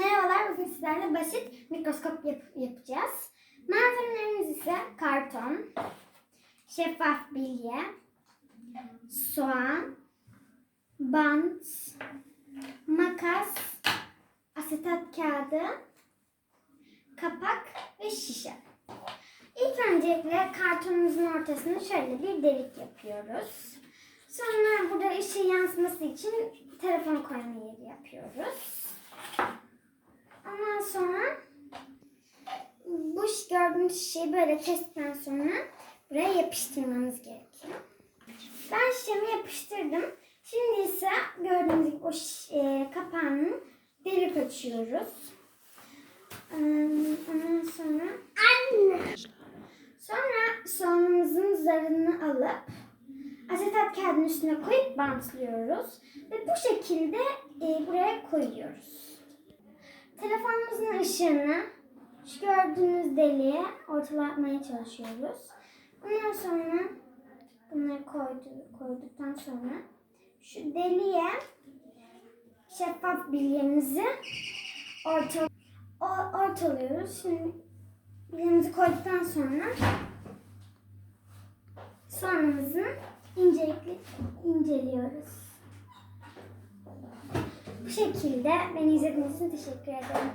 Merhabalar, bugün sizlerle basit mikroskop yap- yapacağız. Malzemelerimiz ise karton, şeffaf bilye, soğan, bant, makas, asetat kağıdı, kapak ve şişe. İlk öncelikle kartonumuzun ortasına şöyle bir delik yapıyoruz. Sonra burada ışığı yansıması için telefon koyma yeri yapıyoruz. Sonra bu gördüğünüz şeyi böyle kestikten sonra buraya yapıştırmamız gerekiyor. Ben şişemi yapıştırdım. Şimdi ise gördüğünüz gibi o şiş- e, kapağını delik açıyoruz. Ee, Ondan sonra Sonra soğanımızın zarını alıp asetat kağıdının üstüne koyup bantlıyoruz. Ve bu şekilde e, buraya koyuyoruz. Telefonumuzun ışığını gördüğünüz deliğe ortalatmaya çalışıyoruz. Ondan sonra bunları koydu, koyduktan sonra şu deliğe şeffaf bilyemizi orta, ortalıyoruz. Şimdi bilyemizi koyduktan sonra soğanımızı incelikli inceliyoruz. Bu şekilde beni izlediğiniz için teşekkür ederim.